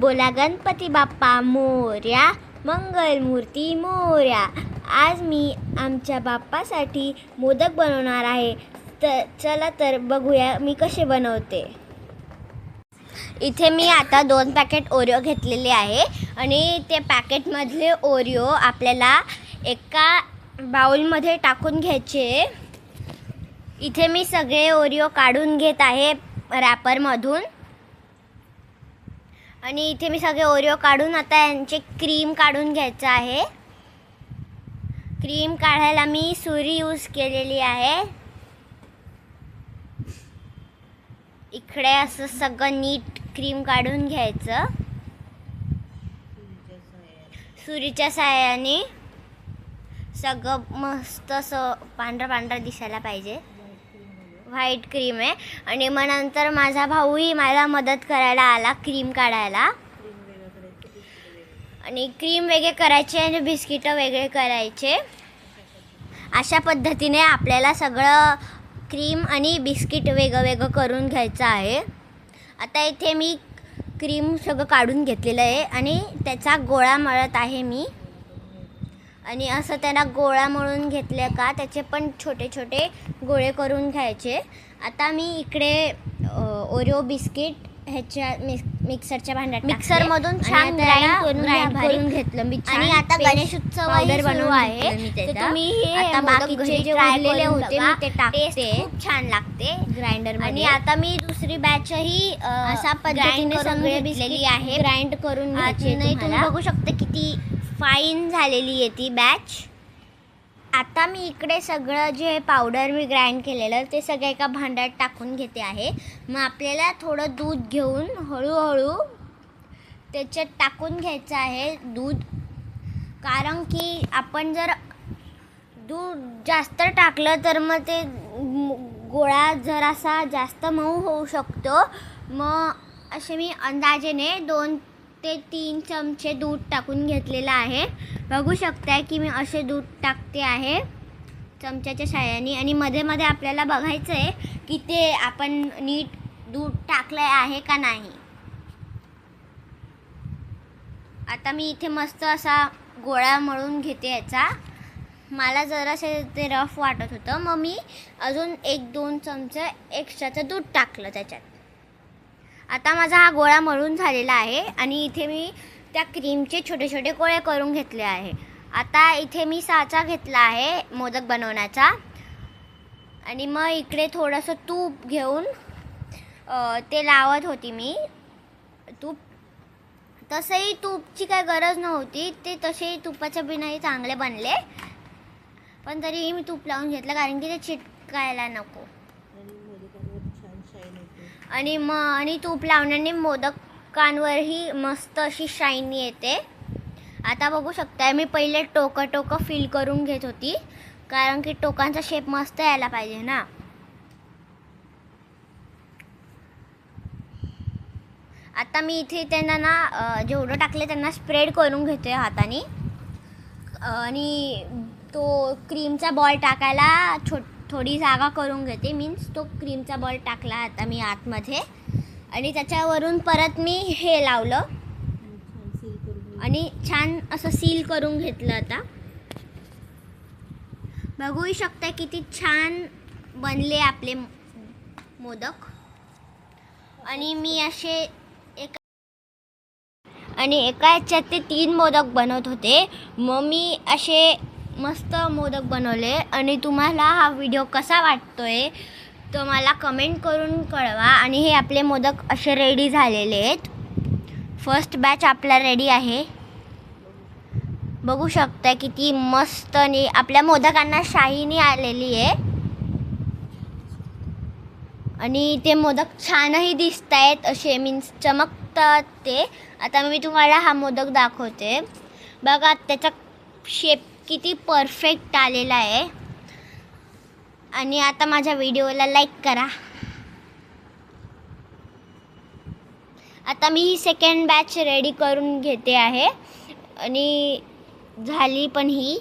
बोला गणपती बाप्पा मोर्या मंगलमूर्ती मोर्या. आज मी आमच्या बाप्पासाठी मोदक बनवणार आहे. तर चला तर बघूया मी कसे बनवते. इथे मी आता दोन पॅकेट ओरिओ घेतलेले आहे आणि ते पॅकेटमधले ओरिओ आपल्याला एका बाउलमध्ये टाकून घ्यायचे. इथे मी सगळे ओरिओ काढून घेत आहे रॅपरमधून. आणि इथे मी सगळे ओरिओ काढून आता यांचे क्रीम काढून घ्यायचं आहे. क्रीम काढायला मी सुरी यूज केलेली आहे. इकडे असं सगळं नीट क्रीम काढून घ्यायचं. सुरीच्या साह्याने. सगळं मस्त असं पांढरं पांढरं दिसायला पाहिजे. व्हाईट क्रीम आहे. आणि मग नंतर माझा भाऊही मला मदत करायला आला क्रीम काढायला. आणि क्रीम वेगळे करायचे आणि बिस्किटं वेगळे करायचे. अशा पद्धतीने आपल्याला सगळं क्रीम आणि बिस्किट वेगळं वेगळं करून घ्यायचं आहे. आता इथे मी क्रीम सगळं काढून घेतलेलं आहे आणि त्याचा गोळा मळत आहे मी. आणि असं त्याला गोळा मळून घेतले का त्याचे पण छोटे छोटे गोळे करून घ्यायचे आता मी इकडे ओरिओ बिस्किट ह्याच्या मिक्स मिक्सरच्या भांड्यात मिक्सरमधून छान ग्राइंड करून घेतलं मी आणि आता गणेश उत्सव बनवून आहे. मी. तुम्ही हे आता बाकीचे जे करून होते. मी ते टाकते खूप छान लागते ग्राइंडर आणि आता मी दुसरी बॅचही अशा पद्धतीने सगळे घेतलेली बिस्किट आहे ग्राइंड करून नाही तुम्ही. बघू शकता किती फाईन झालेली आहे ती बॅच आता मी इकडे सगळं जे पावडर मी ग्राइंड केलेलं ते सगळं एका भांड्यात टाकून घेते आहे. मग आपल्याला थोडं दूध घेऊन हळूहळू त्याच्यात टाकून घ्यायचं आहे दूध. कारण की आपण जर दूध जास्त टाकलं तर मग ते गोळा जरासा जास्त मऊ होऊ शकतो. मग असे मी अंदाजेने दोन ते तीन चमचे दूध टाकून घेतलेलं आहे. बघू शकताय की मी असे दूध टाकते आहे चमच्याच्या साह्याने. आणि मध्ये मध्ये आपल्याला बघायचं आहे की ते आपण नीट दूध टाकलं आहे का नाही. आता मी इथे मस्त असा गोळा मळून घेते याचा. मला जरासे ते रफ वाटत होतं. मग मी अजून एक दोन चमचे एक्स्ट्राचं दूध टाकलं त्याच्यात. आता माझा हा गोळा मळून झालेला आहे आणि इथे मी त्या क्रीमचे छोटे छोटे गोळे करून घेतले आहे. आता इथे मी साचा घेतला आहे मोदक बनवण्याचा. आणि मग इकडे थोडंसं तूप घेऊन ते लावत होती मी. तूप तसंही तूपची काय गरज नव्हती. ते तसेही तुपाच्या बिनाही चांगले बनले. पण तरीही मी तूप लावून घेतलं कारण की ते चिटकायला नको. आणि मग आणि तूप लावण्याने मोदकांवरही मस्त अशी शाईनी येते. आता बघू शकताय मी पहिले टोकं टोकं फिल करून घेत होती. कारण की टोकांचा शेप मस्त यायला पाहिजे ना. आता मी इथे त्यांना ना जेवढं टाकले त्यांना स्प्रेड करून घेते हाताने. आणि तो क्रीमचा बॉल टाकायला छो थोडी जागा करून घेते. मीन्स तो क्रीमचा बॉल टाकला आता मी आतमध्ये. आणि त्याच्यावरून परत मी हे लावलं. आणि छान असं सील करून घेतलं आता. बघूही शकता किती छान बनले आपले मोदक. आणि मी असे एका आणि एका ह्याच्यात ते तीन मोदक बनवत होते. मग मी असे मस्त मोदक बनवले. आणि तुम्हाला हा व्हिडिओ कसा वाटतोय तो मला कमेंट करून कळवा. आणि हे आपले मोदक असे रेडी झालेले आहेत. फर्स्ट बॅच आपला रेडी आहे. बघू शकता किती मस्त आणि आपल्या मोदकांना शाईनी आलेली आहे. आणि ते मोदक छानही दिसत आहेत असे मीन्स चमकतात ते. आता मी तुम्हाला हा मोदक दाखवते. बघा त्याचा शेप किती परफेक्ट आलेला आहे. आणि आता माझ्या व्हिडिओला लाईक करा. आता मी ही सेकंड बॅच रेडी करून घेते आहे. आणि झाली पण ही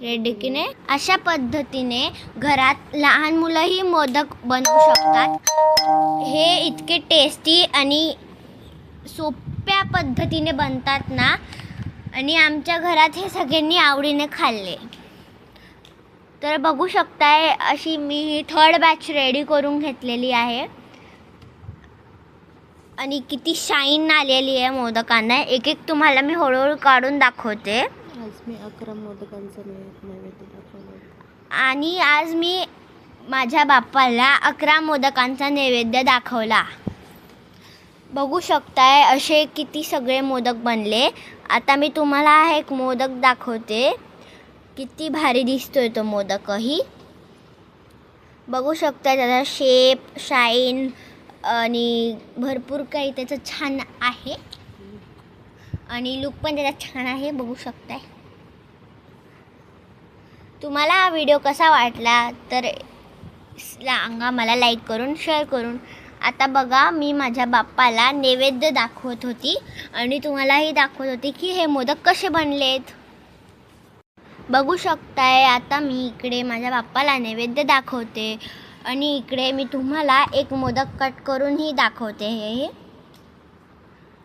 रेडीकीने अशा पद्धतीने घरात लहान मुलंही मोदक बनवू शकतात. हे इतके टेस्टी आणि सोप्या पद्धतीने बनतात ना आणि आमच्या घरात हे सगळ्यांनी आवडीने खाल्ले. तर बघू शकताय अशी मी थर्ड बॅच रेडी करून घेतलेली आहे. आणि किती शाईन आलेली आहे मोदकांना. एक एक तुम्हाला मी हळूहळू काढून दाखवते. आज मी अकरा मोदकांचा नैवे- नैवेद्य दाखवला होता. आणि आज मी माझ्या बाप्पाला अकरा मोदकांचा नैवेद्य दाखवला. बघू शकताय असे किती सगळे मोदक बनले. आता मी तुम्हाला हा एक मोदक दाखवते. किती भारी दिसतोय तो मोदकही. बघू शकताय त्याचा शेप शाईन आणि भरपूर काही त्याचं छान आहे. आणि लुक पण त्याचा छान आहे बघू शकताय. तुम्हाला हा व्हिडिओ कसा वाटला तर सांगा मला लाईक करून शेअर करून. आता बघा मी माझ्या बाप्पाला नैवेद्य दाखवत होती आणि तुम्हालाही दाखवत होती की हे मोदक कसे बनलेत. बघू शकताय आता मी इकडे माझ्या बाप्पाला नैवेद्य दाखवते आणि इकडे मी तुम्हाला एक मोदक कट करूनही दाखवते हे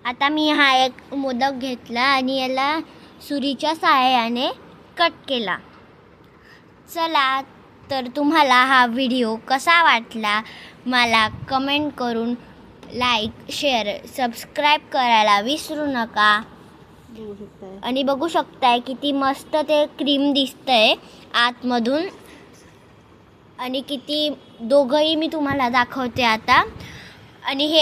आता मी हा एक मोदक घेतला आणि याला सुरीच्या सहाय्याने कट केला. चला तर तुम्हाला हा व्हिडिओ कसा वाटला मला कमेंट करून लाईक शेअर सबस्क्राईब करायला विसरू नका. आणि बघू शकताय किती मस्त ते क्रीम दिसतंय आतमधून. आणि किती दोघंही मी तुम्हाला दाखवते आता. आणि हे